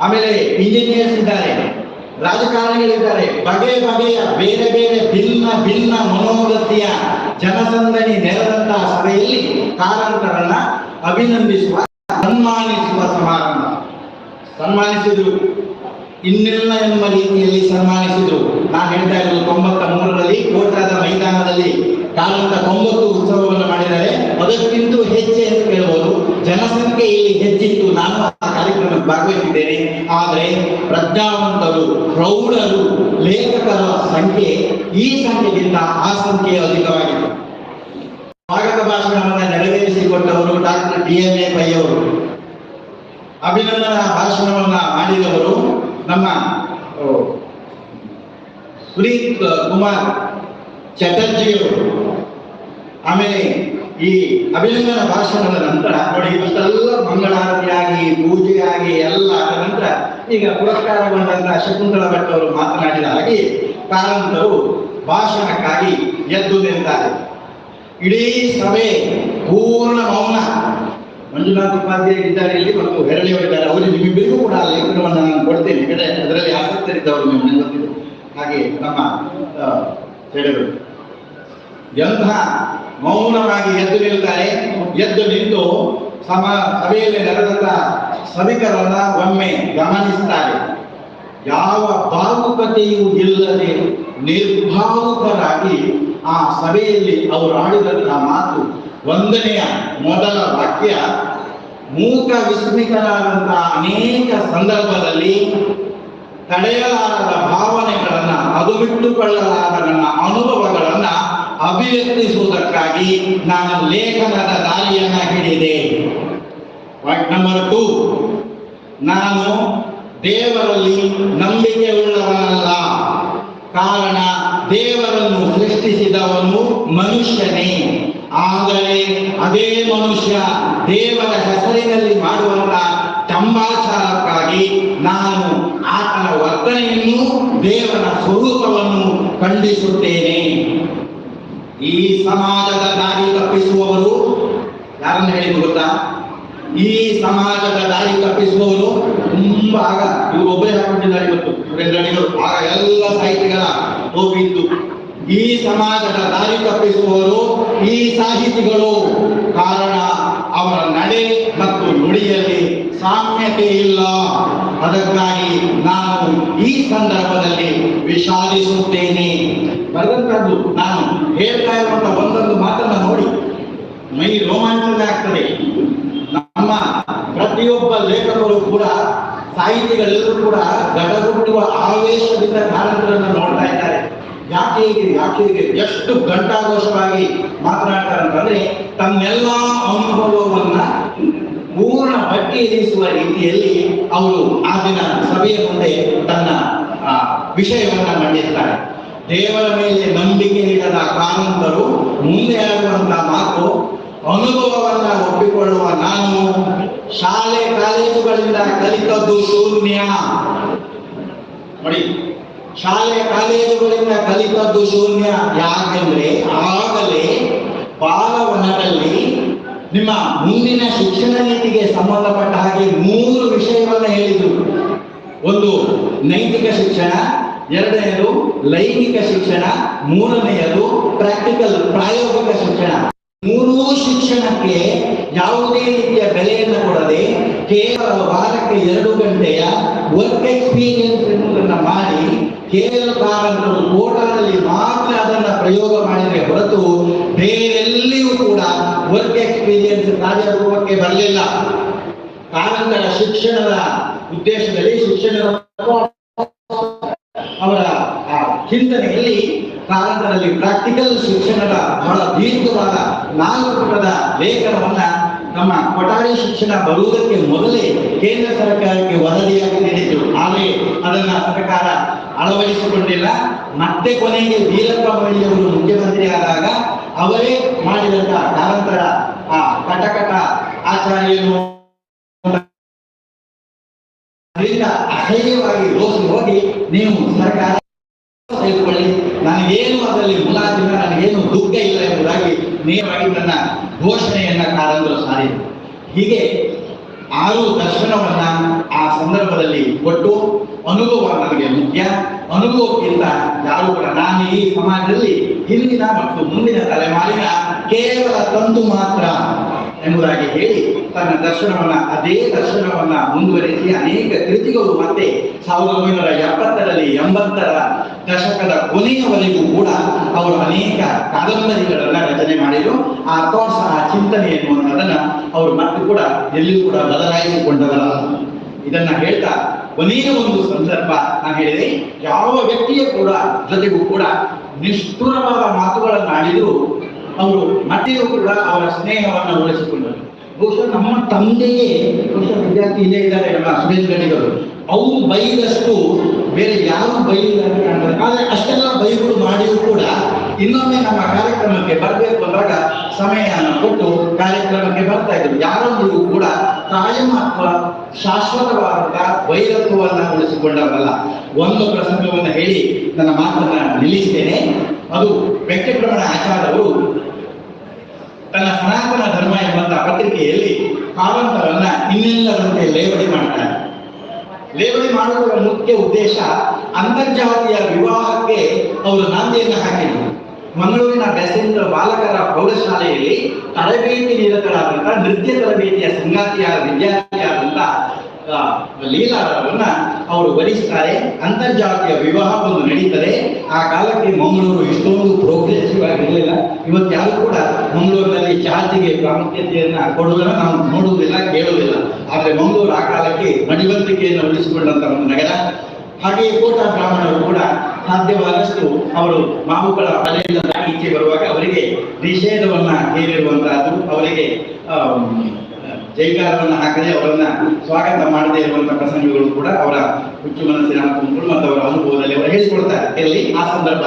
ಆಮೇಲೆ ಇಂಜಿನಿಯರ್ಸ್ ಇದ್ದಾರೆ, ರಾಜಕಾರಣಿಗಳಿದ್ದಾರೆ. ಬಗೆ ಬಗೆಯ, ಬೇರೆ ಬೇರೆ ಭಿನ್ನ ಭಿನ್ನ ಮನೋಗತಿಯ ಜನಸಂದಣಿ ನೆರೆದಂತಹ ಸಭೆಯಲ್ಲಿ ಕಾರಂತರನ್ನ ಅಭಿನಂದಿಸುವ, ಸನ್ಮಾನಿಸುವ ಸಮಾರಂಭ. ಸನ್ಮಾನಿಸಿದ್ರು. ಇನ್ನೆಲ್ಲ ಎನ್ನುವ ರೀತಿಯಲ್ಲಿ ಸನ್ಮಾನಿಸಿದ್ರು. ನಾನು ಹೇಳ್ತಾ ಇರೋದು ತೊಂಬತ್ತ ಮೂರರಲ್ಲಿ ಮೈದಾನದಲ್ಲಿ ಕಾಲಂತ ತೊಂಬತ್ತು ಉತ್ಸವವನ್ನು ಮಾಡಿದರೆ ಅದಕ್ಕಿಂತ ಹೆಚ್ಚೆ ಎಂದು ಕೇಳಬಹುದು ಜನಸಂಖ್ಯೆ ಇಲ್ಲಿ ಹೆಚ್ಚಿತ್ತು. ನಾನು ಆ ಕಾರ್ಯಕ್ರಮಕ್ಕೆ ಭಾಗವಹಿಸಿದ್ದೇನೆ. ಆದರೆ ಪ್ರಜ್ಞಾವಂತರು ಪ್ರೌಢರು ಲೇಖಕರ ಸಂಖ್ಯೆ ಈ ಸಂಖ್ಯೆಗಿಂತ ಆ ಸಂಖ್ಯೆ ಅಧಿಕವಾಗಿತ್ತು. ಸ್ವಾಗತ ಭಾಷಣವನ್ನು ನೆರವೇರಿಸಿಕೊಟ್ಟವರು doctor D M A Pai ಅವರು ಅಭಿನಂದನಾ ಭಾಷಣವನ್ನ ಮಾಡಿದವರು ನಮ್ಮ ಓ, ಪುನೀತ್ ಕುಮಾರ್. ಚಟರ್ಜಿಯವರು. ಆಮೇಲೆ ಈ ಅಭಿನಂದನ ಭಾಷಣದ ನಂತರ, ನೋಡಿ, ಇಷ್ಟೆಲ್ಲ ಮಂಗಳಾರತಿಯಾಗಿ, ಪೂಜೆಯಾಗಿ ಎಲ್ಲ ಆದ ನಂತರ ಈಗ ಪುರಸ್ಕಾರಗೊಂಡಂತಹ ಶಕುಂತಲಾ ಭಟ್ ಅವರು ಮಾತನಾಡಿದ ಹಾಗೆ ಕಾರಂತರು ಭಾಷಣಕ್ಕಾಗಿ ಎದ್ದು ನಿಂತಾರೆ. ಇಡೀ ಸಭೆ ಪೂರ್ಣ ಮೌನ. ಮಂಜುನಾಥ್ ಉಪಾಧ್ಯಾಯ ಇದ್ದಾರೆ, ಇಲ್ಲಿ ಮತ್ತು ಹೆರಳಿ ಹೋಗಿದ್ದಾರೆ ಅವರು ನಿಮ್ಮಿಬ್ಬರಿಗೂ ಕೂಡ ಲೇಖನವನ್ನು ನಾನು ಕೊಡ್ತೇನೆ. ಅದರಲ್ಲಿ ಆಸಕ್ತರಿದ್ದವರು ನೀವು ಹಾಗೆ ನಮ್ಮ ಹೇಳಿದರು. ಎಂಥ ಮೌನವಾಗಿ ಎದ್ದು ನಿಲ್ತಾರೆ. ಎದ್ದು ನಿಂತು ಸಮ, ಸಭೆಯಲ್ಲಿ ನಡೆದಂತಹ ಸಭಿಕರನ್ನ ಒಮ್ಮೆ ಗಮನಿಸ್ತಾರೆ. ಯಾವ ಭಾವುಕತೆಯೂ ಇಲ್ಲದೆ ನಿರ್ಭಾವುಕರಾಗಿ ಆ ಸಭೆಯಲ್ಲಿ ಅವರು ಆಡಿದಂತಹ ಮಾತು ಒಂದನೆಯ ಮೊದಲ ವಾಕ್ಯ, ಮೂಕ ವಿಸ್ಮಿತರಾದಂತಹ ಅನೇಕ ಸಂದರ್ಭದಲ್ಲಿ ತಡೆಯಲಾರದ ಭಾವನೆಗಳನ್ನ ಅದು ನನ್ನ ಅನುಭವಗಳನ್ನ ಅಭಿವ್ಯಕ್ತಿಸುವುದಕ್ಕಾಗಿ ನಾನು ಲೇಖನದ ದಾರಿಯನ್ನ ಹಿಡಿದೆ. ಪಾಯಿಂಟ್ ನಂಬರ್ ಟೂ ನಾನು ದೇವರಲ್ಲಿ ನಂಬಿಕೆ ಉಳ್ಳವನಲ್ಲ ಕಾರಣ ದೇವರನ್ನು ಸೃಷ್ಟಿಸಿದವನು ಮನುಷ್ಯನೇ. ಆದರೆ ಅದೇ ಮನುಷ್ಯ ದೇವರ ಹೆಸರಿನಲ್ಲಿ ಮಾಡುವಂತ ಚಂಬಾಚಾರಕ್ಕಾಗಿ ನಾನು ಆತನ ವರ್ತನೆಯನ್ನು ದೇವರ ಸ್ವರೂಪವನ್ನು ಖಂಡಿಸುತ್ತೇನೆ. ಈ ಸಮಾಜದ ದಾರಿ ತಪ್ಪಿಸುವವರು ಯಾರನ್ನು ಹೇಳಿದ್ರು ಗೊತ್ತಾ? ಈ ಸಮಾಜದ ದಾರಿ ತಪ್ಪಿಸುವವರು ತುಂಬಾ ಆಗ, ಇವರು ಒಬ್ಬರೇ ಹಾಕೊಂಡಿದ್ದಾರೆ ಇವತ್ತು. ಆಗ ಎಲ್ಲ ಸಾಹಿತಿಗಳ ಹೋಗಿದ್ದು ಈ ಸಮಾಜದ ದಾರಿ ತಪ್ಪಿಸುವವರು ಈ ಸಾಹಿತಿಗಳು. ಕಾರಣ ಅವರ ನಡೆ ಮತ್ತು ನುಡಿಯಲ್ಲಿ ಸಾಮ್ಯತೆ ಇಲ್ಲ. ಅದಕ್ಕಾಗಿ ನಾನು ಈ ಸಂದರ್ಭದಲ್ಲಿ ವಿಷಾದಿಸುತ್ತೇನೆ. ಬರೆದಂತದ್ದು ನಾನು ಹೇಳ್ತಾ ಇರುವಂತ ಒಂದೊಂದು ಮಾತನ್ನು ನೋಡಿ. ಮೈ ರೋಮಾಂಚನ ಆಗ್ತದೆ. ನಮ್ಮ ಪ್ರತಿಯೊಬ್ಬ ಲೇಖಕರು ಕೂಡ, ಸಾಹಿತಿಗಳೆಲ್ಲರೂ ಕೂಡ ಗಡಗುಡುವ ಆವೇಶದಿಂದ ಕಾರಂತರನ್ನ ನೋಡ್ತಾ ಇದ್ದಾರೆ. ಯಾಕೆ ಹೀಗೆ ಯಾಕೆ ಹೀಗೆ ಎಷ್ಟು ಘಂಟಾಘೋಷವಾಗಿ ಮಾತನಾಡ್ತಾರೆ ಅಂತಂದ್ರೆ ತನ್ನೆಲ್ಲ ಅನುಭವವನ್ನ ಪೂರ್ಣ ಬಟ್ಟಿ ಎನಿಸುವ ರೀತಿಯಲ್ಲಿ ಅವರು ಆ ದಿನ ಸಭೆಯ ಮುಂದೆ ತನ್ನ ವಿಷಯವನ್ನ ಮಂಡಿಸ್ತಾರೆ. ದೇವರ ಮೇಲೆ ನಂಬಿಕೆ ನೀಡದ ಕಾನಂದರು ಮುಂದೆ ಆಗುವಂತಹ ಮಾತು, ಅನುಭವವನ್ನ ಒಪ್ಪಿಕೊಳ್ಳುವ ನಾನು ಶಾಲೆ, ಕಾಲೇಜುಗಳಿಂದ ಕಲಿತದ್ದು ಶೂನ್ಯ. ನೋಡಿ ಶಾಲೆ ಕಾಲೇಜುಗಳಿಂದ ಕಲಿತದ್ದು ಶೂನ್ಯ ಯಾಕೆಂದ್ರೆ ಆಗಲೇ ಬಾಲವನದಲ್ಲಿ ನಿಮ್ಮ ಮುಂದಿನ ಶಿಕ್ಷಣ ನೀತಿಗೆ ಸಂಬಂಧಪಟ್ಟ ಹಾಗೆ ಮೂರು ವಿಷಯಗಳನ್ನು ಹೇಳಿದ್ರು. ಒಂದು ನೈತಿಕ ಶಿಕ್ಷಣ ಎರಡನೆಯದು ಲೈಂಗಿಕ ಶಿಕ್ಷಣ, ಮೂರನೆಯದು ಪ್ರಾಕ್ಟಿಕಲ್ ಪ್ರಾಯೋಗಿಕ ಶಿಕ್ಷಣ. ಮೂರೂ ಶಿಕ್ಷಣಕ್ಕೆ ಯಾವುದೇ ರೀತಿಯ ಬೆಲೆಯನ್ನು ಕೊಡದೆ ಕೇವಲ ವಾರಕ್ಕೆ ಎರಡು ಗಂಟೆಯ ವರ್ಕ್ ಎಕ್ಸ್ಪೀರಿಯನ್ಸ್ ಎನ್ನುವುದನ್ನು ಮಾಡಿ ಕೇವಲ ಭಾರತರು ಕೋಟಾದಲ್ಲಿ ಮಾತ್ರ ಅದನ್ನು ಪ್ರಯೋಗ ಮಾಡಿದರೆ ಹೊರತು ಬೇರೆಲ್ಲಿಯೂ ಕೂಡ ವರ್ಕ್ ಎಕ್ಸ್ಪೀರಿಯನ್ಸ್ ಕಾರ್ಯರೂಪಕ್ಕೆ ಬರಲಿಲ್ಲ. ಕಾರಂತರ ಶಿಕ್ಷಣದ ಉದ್ದೇಶದಲ್ಲಿ ಶಿಕ್ಷಣದ ಅವರ ಚಿಂತನೆಯಲ್ಲಿ ಕಾರಂತರಲ್ಲಿ ಪ್ರಾಕ್ಟಿಕಲ್ ಶಿಕ್ಷಣದ ಬಹಳ ದೀರ್ಘವಾದ ನಾಲ್ಕು ಪುಟದ ಲೇಖನವನ್ನ ನಮ್ಮ ಕೊಠಾರಿ ಶಿಕ್ಷಣ ಬರುವುದಕ್ಕೆ ಮೊದಲೇ ಕೇಂದ್ರ ಸರ್ಕಾರಕ್ಕೆ ವರದಿಯಾಗಿ ನೀಡಿತು ಆದರೆ ಅದನ್ನ ಸರ್ಕಾರ ಅಳವಡಿಸಿಕೊಂಡಿಲ್ಲ. ಮತ್ತೆ ಕೊನೆಗೆ ವೀರಪ್ಪ ಮೊಯ್ಲಿಯವರು ಮುಖ್ಯಮಂತ್ರಿ ಆದಾಗ ಅವರೇ ಮಾಡಿದಂತ ಕಾರಂತರ ಆ ಕಟಕಟ ಆಚಾರ್ಯನು ಅಸಹ್ಯವಾಗಿ ರೋಸಿ ಹೋಗಿ ನೀವು ಸರ್ಕಾರ ಅದರಲ್ಲಿ ಮುಲಾಜಿಲ್ಲ ನನಗೇನು ದುಃಖ ಇಲ್ಲ ಎಂಬುದಾಗಿ ನೇರವಾಗಿ ನನ್ನ ಘೋಷಣೆಯನ್ನ ಕಾರಂದರು ಸಾರಿ ಹೀಗೆ ಆರು ದರ್ಶನವನ್ನ ಆ ಸಂದರ್ಭದಲ್ಲಿ ಕೊಟ್ಟು, ಅನುಭವ ನನಗೆ ಮುಖ್ಯ. ಅನುಭವಕ್ಕಿಂತ ಯಾರು ಕೂಡ ನಾನು ಈ ಸಮಾಜದಲ್ಲಿ ಹಿಂದಿನ ಮತ್ತು ಮುಂದಿನ ತಲೆಮಾರಿನ ಕೇವಲ ತಂದು ಮಾತ್ರ ಎಂಬುದಾಗಿ ಹೇಳಿ ತನ್ನ ದರ್ಶನವನ್ನ, ಅದೇ ದರ್ಶನವನ್ನ ಮುಂದುವರಿಸಿ ಅನೇಕ ಕೃತಿಗಳು ಮತ್ತೆ ಸಾವಿರದ ಒಂಬೈನೂರ ಎಪ್ಪತ್ತರಲ್ಲಿ ಎಂಬತ್ತರ ದಶಕದ ಕೊನೆಯವರೆಗೂ ಕೂಡ ಅವರು ಅನೇಕ ಕಾದಂಬರಿಗಳನ್ನ ರಚನೆ ಮಾಡಿದ್ರು. ಆ ಥಾಟ್ಸ್ ಆ ಚಿಂತನೆ ಎನ್ನುವಂಥದ್ದನ್ನ ಅವರು ಮತ್ತೆ ಕೂಡ ಎಲ್ಲಿಯೂ ಕೂಡ ಬದಲಾಯಿಸಿಕೊಂಡವರ ಇದನ್ನ ಹೇಳ್ತಾ ಕೊನೆಯ ಒಂದು ಸಂದರ್ಭ ನಾನು ಹೇಳಿದೆ. ಯಾವ ವ್ಯಕ್ತಿಯ ಕೂಡ ಜೊತೆಗೂ ಕೂಡ ನಿಷ್ಠುರವಾದ ಮಾತುಗಳನ್ನು ಆಡಿದ್ರು ಅವರು ಮತ್ತೆಯೂ ಕೂಡ ಅವರ ಸ್ನೇಹವನ್ನು ಉಳಿಸಿಕೊಂಡರು. ಬಹುಶಃ ನಮ್ಮ ತಂದೆಯೇ, ಬಹುಶಃ ವಿದ್ಯಾರ್ಥಿ ಇಲ್ಲೇ ಇದ್ದಾರೆ ನಮ್ಮ ಸುರೇಶ್ ಗಡಿಗಳು ಅವರು ಬೈದಷ್ಟು ಬೇರೆ ಯಾರು ಬೈದಿದ್ದಾರೆ ಕಾಣ್ತಾರೆ ಆದರೆ ಅಷ್ಟೆಲ್ಲ ಬೈಗಳು ಮಾಡಿಯೂ ಕೂಡ ಇನ್ನೊಮ್ಮೆ ನಮ್ಮ ಕಾರ್ಯಕ್ರಮಕ್ಕೆ ಬರಬೇಕು ಅಂದಾಗ ಸಮಯವನ್ನು ಕೊಟ್ಟು ಕಾರ್ಯಕ್ರಮಕ್ಕೆ ಬರ್ತಾ ಇದ್ರು ಯಾರೊಂದಿಗೂ ಕೂಡ ಕಾಯಂ ಅಥವಾ ಶಾಶ್ವತವಾದ ವೈರತ್ವವನ್ನ ಉಳಿಸಿಕೊಂಡವರಲ್ಲ. ಒಂದು ಪ್ರಸಂಗವನ್ನು ಹೇಳಿ ನನ್ನ ಮಾತನ್ನ ನಿಲ್ಲಿಸ್ತೇನೆ. ಅದು ವೆಂಕಟರಮಣ ಆಚಾರರು ತನ್ನ ಸನಾತನ ಧರ್ಮ ಎಂಬಂತಹ ಪತ್ರಿಕೆಯಲ್ಲಿ ಕಾವಂತರನ್ನ ಇನ್ನೆಲ್ಲರಂತೆ ಲೇವಡಿ ಮಾಡ್ತಾರೆ. ಲೇವಡಿ ಮಾಡುವುದರ ಮುಖ್ಯ ಉದ್ದೇಶ ಅಂತರ್ಜಾತೀಯ ವಿವಾಹಕ್ಕೆ ಅವರು ನಾಂದಿಯನ್ನು ಹಾಕಿದರು. ಮಂಗಳೂರಿನ ಬೆಸೆಂದ್ರ ಬಾಲಕರ ಪ್ರೌಢಶಾಲೆಯಲ್ಲಿ ತರಬೇತಿ ನಿರತರಾದಂತಹ ನೃತ್ಯ ತರಬೇತಿಯ ಸಂಗಾತಿಯಾದ ವಿದ್ಯಾರ್ಥಿಯಾದಂತ ಲೀಲಾರವನ್ನ ಅವರು ವರಿಸ್ತಾರೆ. ಅಂತರ್ಜಾತೀಯ ವಿವಾಹ ಒಂದು ನಡೀತದೆ. ಆ ಕಾಲಕ್ಕೆ ಮಂಗಳೂರು ಇಷ್ಟೊಂದು ಪ್ರೋಗ್ರೆಸಿವ್ ಆಗಿರಲಿಲ್ಲ. ಇವತ್ತು ಯಾರು ಕೂಡ ಮಂಗಳೂರಿನಲ್ಲಿ ಜಾತಿಗೆ ಪ್ರಾಮುಖ್ಯತೆಯನ್ನ ಕೊಡುವುದನ್ನು ನಾವು ನೋಡುವುದಿಲ್ಲ, ಕೇಳುವುದಿಲ್ಲ. ಆದ್ರೆ ಮಂಗಳೂರು ಆ ಕಾಲಕ್ಕೆ ಮಡಿವಂತಿಕೆಯನ್ನು ಉಳಿಸಿಕೊಂಡಂತ ಒಂದು ನಗರ. ಹಾಗೆಯೇ ಕೋಟ ಬ್ರಾಹ್ಮಣರು ಕೂಡ ಸಾಧ್ಯವಾದಷ್ಟು ಅವರು ಮಾವುಗಳ ಮನೆಯಿಂದ ಈಚೆ ಬರುವಾಗ ಅವರಿಗೆ ನಿಷೇಧವನ್ನ ಹೇರಿರುವಂತಹದ್ದು, ಅವರಿಗೆ ಜೈಕಾರವನ್ನು ಹಾಕದೆ ಅವರನ್ನ ಸ್ವಾಗತ ಮಾಡದೇ ಇರುವಂತಹ ಪ್ರಸಂಗಗಳು ಕೂಡ ಅವರ ಹುಚ್ಚು ಮನಸ್ಸಿನ ಮತ್ತು ಅವರ ಅನುಭವದಲ್ಲಿ ಅವರು ಹೇಳಿಕೊಡ್ತಾರೆ ಇಲ್ಲಿ ಆ ಸಂದರ್ಭ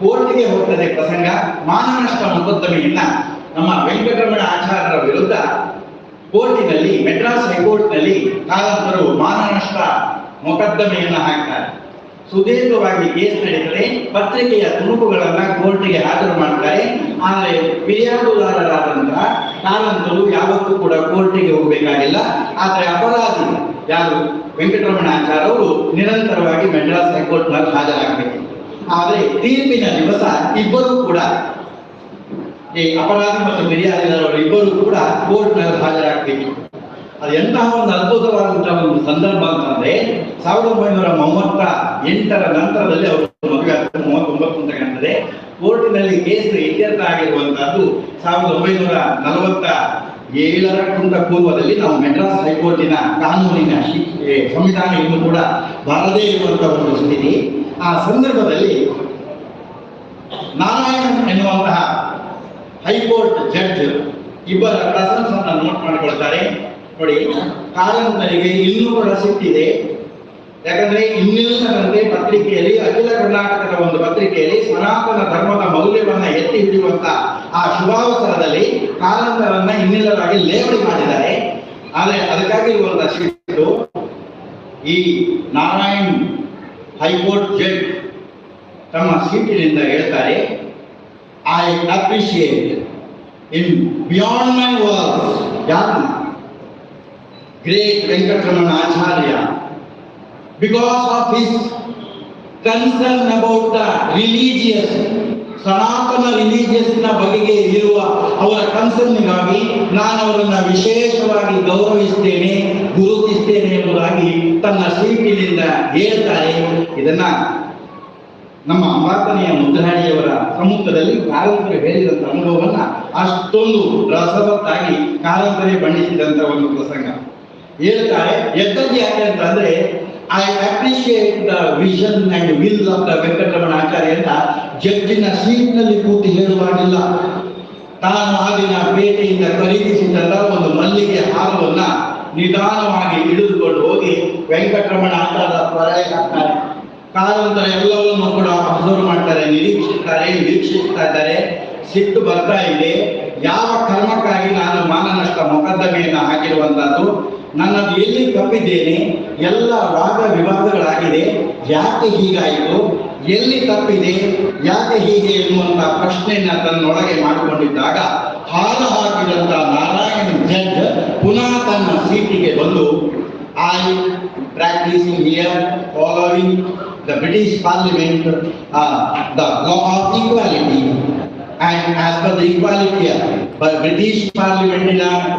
ಕೋರ್ಟ್ಗೆ ಹೋಗ್ತದೆ ಪ್ರಸಂಗ ಮಾನನಷ್ಟ ಮೊಕದ್ದಮೆಯನ್ನ ನಮ್ಮ ವೆಂಕಟರಮಣ ಆಚಾರ್ಯರ ವಿರುದ್ಧ ಕೋರ್ಟಿನಲ್ಲಿ ಮೆಡ್ರಾಸ್ ಹೈಕೋರ್ಟ್ನಲ್ಲಿ ಕಾಲಂತರು ಮಾನನಷ್ಟ ಮೊಕದ್ದಮೆಯನ್ನ ಹಾಕ್ತಾರೆ. ಸುದೀರ್ಘವಾಗಿ ಕೇಸ್ ನಡೀತದೆ ಪತ್ರಿಕೆಯ ತುಣುಕುಗಳನ್ನ ಕೋರ್ಟಿಗೆ ಹಾಜರು ಮಾಡ್ತಾರೆ. ಆದರೆ ಫಿರ್ಯಾದುದಾರರಾದಂತಹ ನಾನಂತೂ ಯಾವತ್ತೂ ಕೂಡ ಕೋರ್ಟಿಗೆ ಹೋಗಬೇಕಾಗಿಲ್ಲ. ಆದರೆ ಅಪರಾಧಿ ಯಾರು? ವೆಂಕಟರಮಣ ಆಚಾರ ಅವರು ನಿರಂತರವಾಗಿ ಮೆಡ್ರಾಸ್ ಹೈಕೋರ್ಟ್ನಲ್ಲಿ ಹಾಜರಾಗಬೇಕು. ಆದರೆ ತೀರ್ಪಿನ ದಿವಸ ಇಬ್ಬರು ಕೂಡ ಈ ಅಪರಾಧಿ ಮತ್ತು ಫಿರ್ಯಾದಿದಾರರು ಇಬ್ಬರು ಕೂಡ ಕೋರ್ಟ್ನಲ್ಲಿ ಹಾಜರಾಗಬೇಕು. ಅದು ಎಂತಹ ಒಂದು ಅದ್ಭುತವಾದಂತಹ ಒಂದು ಸಂದರ್ಭ ಅಂತಂದ್ರೆ ಸಾವಿರದ ಒಂಬೈನೂರ ಮೂವತ್ತ ಎಂಟರ ನಂತರದಲ್ಲಿ ಅವರು ಮದುವೆ ಆಗ್ತಾರೆ, ಮೂವತ್ತೊಂಬತ್ತು ಅಂತ ಕಾಣ್ತದೆ ಕೋರ್ಟಿನಲ್ಲಿ ಕೇಸ್ ಇತ್ಯರ್ಥ ಆಗಿರುವಂತಹದ್ದು ಸಾವಿರದ ಒಂಬೈನೂರ ನಲವತ್ತ ಏಳರಕ್ಕಿಂತ ಪೂರ್ವದಲ್ಲಿ ನಾವು ಮೆಡ್ರಾಸ್ ಹೈಕೋರ್ಟಿನ ಕಾನೂನಿನ ಸಂವಿಧಾನ ಇನ್ನು ಕೂಡ ಬಾರದೇ ಇರುವಂತಹ ಒಂದು ಸ್ಥಿತಿ. ಆ ಸಂದರ್ಭದಲ್ಲಿ ನಾರಾಯಣ ಎನ್ನುವಂತಹ ಹೈಕೋರ್ಟ್ ಜಡ್ಜ್ ಇಬ್ಬರ ಪ್ರಸನ್ ಅನ್ನ ನೋಟ್ ಮಾಡಿಕೊಳ್ತಾರೆ. ನೋಡಿ ಕಾರಂತರಿಗೆ ಇನ್ನೂ ಕೂಡ ಸಿಕ್ಕಿದೆ ಯಾಕಂದ್ರೆ ಇನ್ನಿಲ್ಲದಂತೆ ಪತ್ರಿಕೆಯಲ್ಲಿ, ಅಖಿಲ ಕರ್ನಾಟಕದ ಒಂದು ಪತ್ರಿಕೆಯಲ್ಲಿ ಸನಾತನ ಧರ್ಮದ ಮೌಲ್ಯವನ್ನ ಎತ್ತಿ ಹಿಡಿಯುವಂತ ಆ ಶುಭಾವಸರದಲ್ಲಿ ಕಾಲಂದರನ್ನ ಇನ್ನಿಲ್ಲರಾಗಿ ಲೇವಡಿ ಮಾಡಿದ್ದಾರೆ. ಆದರೆ ಅದಕ್ಕಾಗಿ ಇರುವಂತ ಶಿಟ್ಟು ಈ ನಾರಾಯಣ್ ಹೈಕೋರ್ಟ್ ಜಡ್ ತಮ್ಮ ಸೀಟಿನಿಂದ ಹೇಳ್ತಾರೆ I appreciate in beyond my words ಯಾರು? Great Venkatraman Acharya, because of his concern about the religious ಸನಾತನ ರಿಲಿಜಿಯಸ್ನ ಬಗೆಗೆ ಇರುವ ಅವರ ಕನ್ಸರ್ನಿಗಾಗಿ ನಾನು ಅವರನ್ನು ವಿಶೇಷವಾಗಿ ಗೌರವಿಸ್ತೇನೆ ಗುರುತಿಸ್ತೇನೆ ಎಂಬುದಾಗಿ ತನ್ನ ಸೀಟಿನಿಂದ ಹೇಳ್ತಾರೆ. ಇದನ್ನ ನಮ್ಮ ಅಂಬಾತನೆಯ ಮುದ್ರಾಣಿಯವರ ಸಮ್ಮುಖದಲ್ಲಿ ಕಾರಂತರು ಹೇಳಿದಂತ ಅನುಭವವನ್ನ ಅಷ್ಟೊಂದು ರಸವತ್ತಾಗಿ ಕಾರಂತರೇ ಬಣ್ಣಿಸಿದಂತ ಒಂದು ಪ್ರಸಂಗ. ಹೇಳ್ತಾರೆ ಎದ್ದದ್ದು ಯಾಕೆ ಅಂತಂದ್ರೆ I appreciate the vision and will of the Venkataramana Acharya ಅಂತ ಜಡ್ಜಿನ ಸೀಟ್ನಲ್ಲಿ ಕೂತು ಹೇಳುವಾಗಿಲ್ಲ ತಾನು ಆ ದಿನ ಪೇಟೆಯಿಂದ ಖರೀದಿಸಿದಂತ ಒಂದು ಮಲ್ಲಿಗೆ ಹಾರವನ್ನ ನಿಧಾನವಾಗಿ ಹಿಡಿದುಕೊಂಡು ಹೋಗಿ ವೆಂಕಟರಮಣ ಆಚಾರ್ಯ ಪರಾಯ ಹಾಕ್ತಾರೆ. ಎಲ್ಲವನ್ನು ಕೂಡ ಅಬ್ಸರ್ವ್ ಮಾಡ್ತಾರೆ, ನಿರೀಕ್ಷಿಸ್ತಾರೆ, ವೀಕ್ಷಿಸ್ತಾ ಇದ್ದಾರೆ. ಸಿಟ್ಟು ಬರ್ತಾ ಇದೆ. ಯಾವ ಕರ್ಮಕ್ಕಾಗಿ ನಾನು ಮಾನನಷ್ಟ ಮೊಕದ್ದಮೆಯನ್ನು ಹಾಕಿರುವಂತದ್ದು ನನ್ನದು ಎಲ್ಲಿ ತಪ್ಪಿದ್ದೇನೆ, ಎಲ್ಲ ರಾಗ ವಿವಾದಗಳಾಗಿದೆ, ಯಾಕೆ ಹೀಗಾಯಿತು, ಎಲ್ಲಿ ತಪ್ಪಿದೆ, ಯಾಕೆ ಹೀಗೆ ಎನ್ನುವಂತ ಪ್ರಶ್ನೆಯನ್ನ ತನ್ನೊಳಗೆ ಮಾಡಿಕೊಂಡಿದ್ದಾಗ, ಹಾಲು ಹಾಕಿದಂತ ನಾರಾಯಣ ಜಡ್ಜ್ ಪುನಃ ತನ್ನ ಸೀಟಿಗೆ ಬಂದು I practising here following the British parliament the law of of equality. As per the equality, but British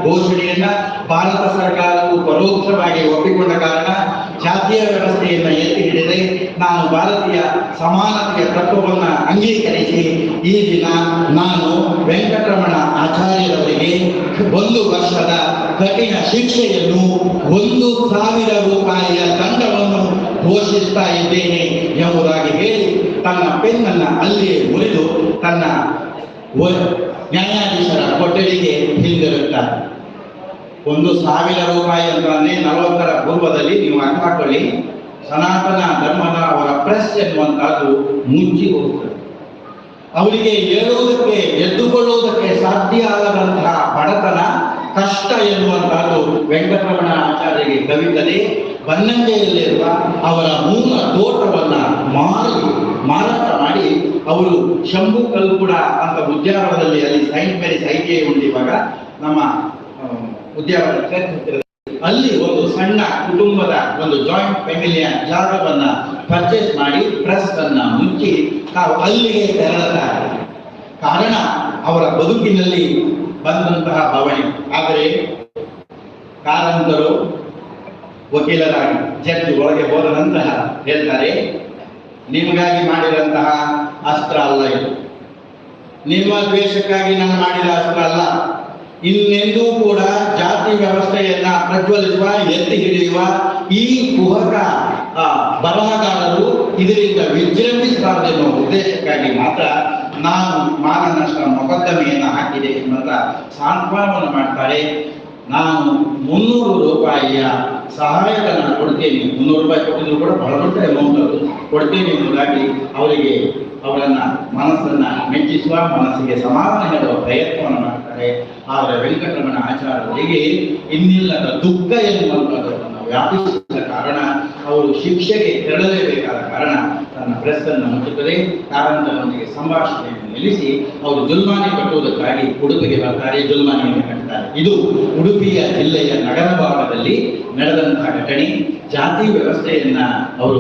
ಘೋಷಣೆಯನ್ನ ಭಾರತ ಸರ್ಕಾರವು ಪರೋಕ್ಷವಾಗಿ ಒಪ್ಪಿಕೊಂಡ ಕಾರಣ ಜಾತಿಯ ವ್ಯವಸ್ಥೆಯನ್ನು ಎತ್ತಿ ಹಿಡಿದೆ ನಾನು ಭಾರತೀಯ ಸಮಾನತೆಯ ತತ್ವವನ್ನು ಅಂಗೀಕರಿಸಿ ಈ ದಿನ ನಾನು ವೆಂಕಟರಮಣ ಆಚಾರ್ಯರವರಿಗೆ ಒಂದು ವರ್ಷದ ಕಠಿಣ ಶಿಕ್ಷೆಯನ್ನು ಒಂದು ಸಾವಿರ ರೂಪಾಯಿಯ ದಂಡವನ್ನು ಘೋಷಿಸ್ತಾ ಇದ್ದೇನೆ ಎಂಬುದಾಗಿ ಹೇಳಿ ತನ್ನ ಪೆನ್ನನ್ನು ಅಲ್ಲಿಯೇ ಮುರಿದು ತನ್ನ ನ್ಯಾಯಾಧೀಶರ ಕೊಠಡಿಗೆ ಹಿಂದಿರುತ್ತಾರೆ ಒಂದು ಸಾವಿರ ರೂಪಾಯಿ ಅಂತಂದ್ರೆ ನಲವತ್ತರ ಪೂರ್ವದಲ್ಲಿ ನೀವು ಅರ್ಥ ಹಾಕೊಳ್ಳಿ ಸನಾತನ ಧರ್ಮದ ಅವರ ಪ್ರೆಸ್ ಎನ್ನುವಂತಹದ್ದು ಮುಂಚಿ ಹೋಗ್ತದೆ. ಅವರಿಗೆ ಏಳುವುದಕ್ಕೆ, ಎದ್ದುಕೊಳ್ಳುವುದಕ್ಕೆ ಸಾಧ್ಯ ಆಗದಂತಹ ಬಡತನ ಕಷ್ಟ ಎನ್ನುವಂತಹದ್ದು ವೆಂಕಟರಮಣ ಆಚಾರ್ಯರಿಗೆ ಕವಿತದೆ ಬನ್ನಂಜೆಯಲ್ಲಿರುವ ಅವರ ಮೂಲ ತೋಟವನ್ನ ಮಾರಿ, ಮಾರಾಟ ಮಾಡಿ ಅವರು ಶಂಭು ಕಲ್ಕುಡ ಅಂತ ಉದ್ಯಾನವನದಲ್ಲಿ ಅಲ್ಲಿ ಸೈಂಟ್ ಮೇರಿ ಸೈಕೆ ಉಂಟು ಇವಾಗ ನಮ್ಮ ಉದ್ಯಾನವನ ಅಲ್ಲಿ ಒಂದು ಸಣ್ಣ ಕುಟುಂಬದ ಒಂದು ಜಾಯಿಂಟ್ ಫ್ಯಾಮಿಲಿಯ ಜಾಗವನ್ನ ಪರ್ಚೇಸ್ ಮಾಡಿ ಪ್ರೆಸ್ ಅನ್ನ ಮುಚ್ಚಿ ತಾವು ಅಲ್ಲಿಗೆ ತೆರಳುತ್ತಾರೆ ಕಾರಣ ಅವರ ಬದುಕಿನಲ್ಲಿ ಬಂದಂತಹ ಬವಣೆ. ಆದರೆ ಕಾರಂತರು ವಕೀಲರಾಗಿ ಜಡ್ಜ್ ಒಳಗೆ ಹೋದ ನಂತರ ಹೇಳ್ತಾರೆ, ನಿಮಗಾಗಿ ಮಾಡಿದಂತಹ ಅಸ್ತ್ರ ಅಲ್ಲ ಇದು. ನಿಮ್ಮ ದ್ವೇಷಕ್ಕಾಗಿ ನಾನು ಮಾಡಿದ ಅಸ್ತ್ರ ಅಲ್ಲ. ಇನ್ನೆಂದೂ ಕೂಡ ಜಾತಿ ವ್ಯವಸ್ಥೆಯನ್ನ ಪ್ರಜ್ವಲಿಸುವ, ಎತ್ತಿ ಹಿಡಿಯುವ ಈ ಕುಹಕ ಬರಹಗಾರರು ಇದರಿಂದ ವಿಜೃಂಭಿಸಬಾರದು ಎನ್ನುವ ಉದ್ದೇಶಕ್ಕಾಗಿ ಮಾತ್ರ ನಾನು ಮಾನನಷ್ಟ ಮೊಕದ್ದಮೆಯನ್ನು ಹಾಕಿದೆ ಎಂಬಂತ ಸಾಂತ್ವನವನ್ನು ಮಾಡ್ತಾರೆ. ನಾನು ಮುನ್ನೂರು ರೂಪಾಯಿಯ ಸಹಾಯಧನ ಕೊಡ್ತೇನೆ. ಮುನ್ನೂರು ರೂಪಾಯಿ ಕೊಟ್ಟಿದ್ರು ಕೂಡ ಬಹಳ ದೊಡ್ಡ ಅಮೌಂಟ್ ಅದು. ಕೊಡ್ತೇನೆ ಎಂಬುದಾಗಿ ಅವರಿಗೆ ಅವರನ್ನ ಮನಸ್ಸನ್ನ ಮೆಚ್ಚಿಸುವ, ಮನಸ್ಸಿಗೆ ಸಮಾಧಾನ ಹೇಳುವ ಪ್ರಯತ್ನವನ್ನು ಮಾಡ್ತಾರೆ. ಆದರೆ ವೆಂಕಟರಮಣ ಆಚಾರ್ಯರಿಗೆ ಇನ್ನಿಲ್ಲದ ದುಃಖ ಎನ್ನುವಂಥದ್ದನ್ನು ವ್ಯಾಪಿಸಿದ ಕಾರಣ, ಅವರು ಶಿಕ್ಷೆಗೆ ತೆರಳಲೇಬೇಕಾದ ಕಾರಣ ತನ್ನ ಪ್ರೆಸ್ ಅನ್ನು ಮುಚ್ಚುತ್ತದೆ ಕಾರಂತರೊಂದಿಗೆ ಸಂಭಾಷಣೆಯನ್ನು ನಿಲ್ಲಿಸಿ ಅವರು ಜುಲ್ಮಾನೆ ಕಟ್ಟುವುದಕ್ಕಾಗಿ ಉಡುಪಿಗೆ ಬರ್ತಾರೆ, ಜುಲ್ಮಾನೆಯನ್ನು ಕಟ್ಟುತ್ತಾರೆ ಇದು ಉಡುಪಿಯ ಜಿಲ್ಲೆಯ ನಗರ ಭಾಗದಲ್ಲಿ ನಡೆದಂತಹ ಘಟನೆ. ಜಾತಿ ವ್ಯವಸ್ಥೆಯನ್ನ ಅವರು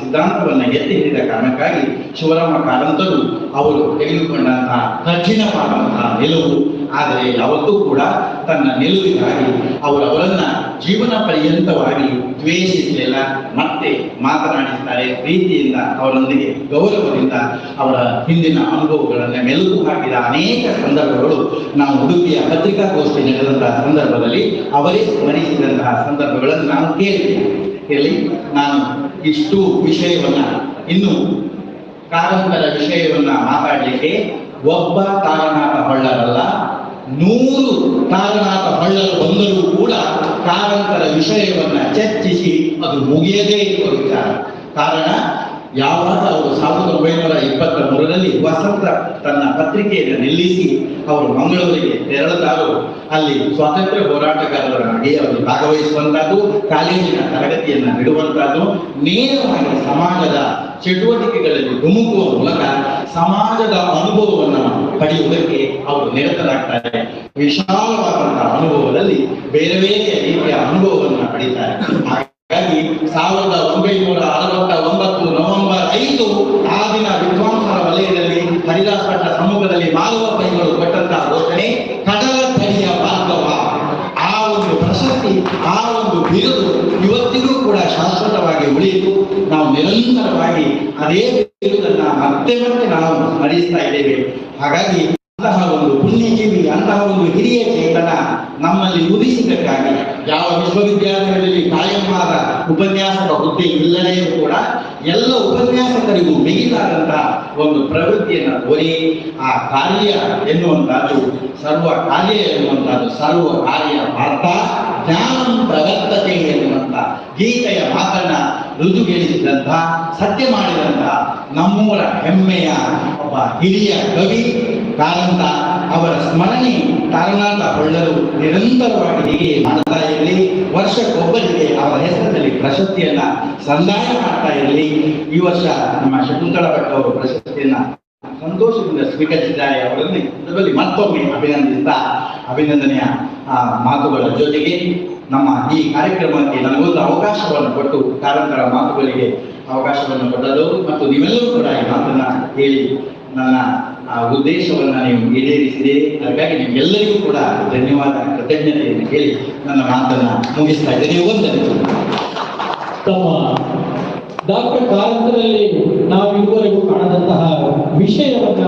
ಸಿದ್ಧಾಂತವನ್ನು ಎತ್ತಿ ಹಿಡಿದ ಕಾರಣಕ್ಕಾಗಿ ಶಿವರಾಮ ಕಾರಂತರು ಅವರು ತೆಗೆದುಕೊಂಡಂತಹ ಕಠಿಣವಾದಂತಹ ನಿಲುವು. ಆದರೆ ಯಾವತ್ತೂ ಕೂಡ ತನ್ನ ನಿಲುವಿಗಾಗಿ ಅವರು ಅವರನ್ನ ಜೀವನ ಪರ್ಯಂತವಾಗಿ ದ್ವೇಷಿಸಲಿಲ್ಲ. ಮತ್ತೆ ಮಾತನಾಡಿಸ್ತಾರೆ ಪ್ರೀತಿಯಿಂದ ಅವರೊಂದಿಗೆ ಗೌರವದಿಂದ ಅವರ ಹಿಂದಿನ ಅನುಭವಗಳನ್ನ ಮೆಲುಕು ಹಾಕಿದ ಅನೇಕ ಸಂದರ್ಭಗಳು ನಾವು ಉಡುಪಿಯ ಪತ್ರಿಕಾಗೋಷ್ಠಿ ನಡೆದಂತಹ ಸಂದರ್ಭದಲ್ಲಿ ಅವರೇ ಸ್ಮರಿಸಿದಂತಹ ಸಂದರ್ಭಗಳನ್ನು ನಾನು ಕೇಳಿದ್ದೇನೆ ಕೇಳಿ, ನಾನು ಇಷ್ಟು ವಿಷಯವನ್ನ, ಇನ್ನು ಕಾರಂತರ ವಿಷಯವನ್ನ ಮಾತಾಡಲಿಕ್ಕೆ ಒಬ್ಬ ತಾರನಾಥ ಹೊಳ್ಳರಲ್ಲ, ನೂರು ತಾರನಾಥ ಹೊಳ್ಳರು ಬಂದರೂ ಕೂಡ ಕಾರಂತರ ವಿಷಯವನ್ನ ಚರ್ಚಿಸಿ ಅದು ಮುಗಿಯದೇ ಇರುವ ವಿಚಾರ ಕಾರಣ ಯಾವಾಗ ಅವರು ಸಾವಿರದ ಒಂಬೈನೂರ ಇಪ್ಪತ್ತ ಮೂರರಲ್ಲಿ ವಸಂತ ತನ್ನ ಪತ್ರಿಕೆಯನ್ನು ನಿಲ್ಲಿಸಿ ಅವರು ಮಂಗಳೂರಿಗೆ ತೆರಳುತ್ತಾರೋ, ಅಲ್ಲಿ ಸ್ವಾತಂತ್ರ್ಯ ಹೋರಾಟಗಾರರಾಗಿ ಅವರು ಭಾಗವಹಿಸುವಂತಹದ್ದು ಕಾಲೇಜಿನ ತರಗತಿಯನ್ನ ನೀಡುವಂತಹದ್ದು ನೇರವಾಗಿ ಸಮಾಜದ ಚಟುವಟಿಕೆಗಳಲ್ಲಿ ಧುಮುಕುವ ಮೂಲಕ ಸಮಾಜದ ಅನುಭವವನ್ನು ಪಡೆಯುವುದಕ್ಕೆ ಅವರು ನಿರತರಾಗ್ತಾರೆ. ವಿಶಾಲವಾದಂತಹ ಅನುಭವದಲ್ಲಿ ಬೇರೆ ಬೇರೆ ರೀತಿಯ ಅನುಭವವನ್ನು ಪಡೀತಾರೆ. ಮಾಲವ ಪೈಗಳು ಕೊಟ್ಟಂತಹ ಘೋಷಣೆ ಕಡಲ ತಡಿಯ ಭಾಗವ ಆ ಒಂದು ಪ್ರಶಸ್ತಿ, ಆ ಒಂದು ಬಿರುದು ಇವತ್ತಿಗೂ ಕೂಡ ಶಾಶ್ವತವಾಗಿ ಉಳಿಯಿತು ನಾವು ನಿರಂತರವಾಗಿ ಅದೇ ಬಿರುದನ್ನ ಮತ್ತೆ ಮತ್ತೆ ನಾವು ಸ್ಮರಿಸ್ತಾ ಇದ್ದೇವೆ. ಹಾಗಾಗಿ ಅಂತಹ ಒಂದು ಪುಣ್ಯಜೀವಿ, ಅಂತಹ ಒಂದು ಹಿರಿಯ ಚೇತನ ನಮ್ಮಲ್ಲಿ ಉದಿಸಿದ್ದಕ್ಕಾಗಿ ಯಾವ ವಿಶ್ವವಿದ್ಯಾಲಯಗಳಲ್ಲಿ ಕಾಯಂವಾದ ಉಪನ್ಯಾಸಕ ಹುದ್ದೆ ಇಲ್ಲದೆಯೂ ಕೂಡ ಎಲ್ಲ ಉಪನ್ಯಾಸಕರಿಗೂ ಮಿಗಿಲಾದಂತಹ ಒಂದು ಪ್ರವೃತ್ತಿಯನ್ನು ತೋರಿ ಆ ಕಾರ್ಯ ಎನ್ನುವಂತಹದ್ದು ಸರ್ವ ಕಾರ್ಯ ಎನ್ನುವಂತಹದ್ದು ಸರ್ವ ಕಾರ್ಯ ಪಾರ್ಥ ಜ್ಞಾನಂ ಪ್ರವರ್ತತೆ ಎನ್ನುವಂತ ಗೀತೆಯ ಮಾತನ್ನ ಋತುಗೆಳಿಸಿದಂಥ ಸತ್ಯ ಮಾಡಿದಂಥ ನಮ್ಮೂರ ಹೆಮ್ಮೆಯ ಒಬ್ಬ ಹಿರಿಯ ಕವಿ ಕಾರಂತ ಅವರ ಸ್ಮರಣೆ ತಾರನಾಥ ಹೊಳ್ಳರು ನಿರಂತರವಾಗಿ ಹೀಗೆ ಮಾಡ್ತಾ ಇರಲಿ. ವರ್ಷಕ್ಕೊಬ್ಬರಿಗೆ ಅವರ ಹೆಸರಿನಲ್ಲಿ ಪ್ರಶಸ್ತಿಯನ್ನ ಸಂದಾಯ ಮಾಡ್ತಾ ಇರಲಿ. ಈ ವರ್ಷ ನಮ್ಮ ಶಕುಂತಳ ಭಟ್ ಅವರು ಪ್ರಶಸ್ತಿಯನ್ನ ಸಂತೋಷದಿಂದ ಸ್ವೀಕರಿಸಿದ್ದಾರೆ. ಅವರನ್ನು ಅದರಲ್ಲಿ ಮತ್ತೊಮ್ಮೆ ಅಭಿನಂದಿಸ್ತಾ ಅಭಿನಂದನೆಯ ಮಾತುಗಳ ಜೊತೆಗೆ ನಮ್ಮ ಈ ಕಾರ್ಯಕ್ರಮಕ್ಕೆ ನನಗೊಂದು ಅವಕಾಶವನ್ನು ಕೊಟ್ಟು ಕಾರಂತರ ಮಾತುಗಳಿಗೆ ಅವಕಾಶವನ್ನು ಕೊಟ್ಟರು ಮತ್ತು ನೀವೆಲ್ಲರೂ ಕೂಡ ಈ ಮಾತನ್ನ ಹೇಳಿ ನನ್ನ ಆ ಉದ್ದೇಶವನ್ನ ನೀವು ಈಡೇರಿಸಿದೆ ಅದಕ್ಕಾಗಿ ನಿಮ್ಗೆಲ್ಲರಿಗೂ ಕೂಡ ಧನ್ಯವಾದ ಕೃತಜ್ಞತೆಯನ್ನು ಹೇಳಿ ನನ್ನ ಮಾತನ್ನ ಮುಗಿಸ್ತಾ ಇದ್ದೇನೆ. ಒಂದನೇ ತಮ್ಮ ಡಾಕ್ಟರ್ ಕಾರಂತರಲ್ಲಿ ನಾವು ಇದುವರೆಗೂ ಕಾಣದಂತಹ ವಿಷಯವನ್ನ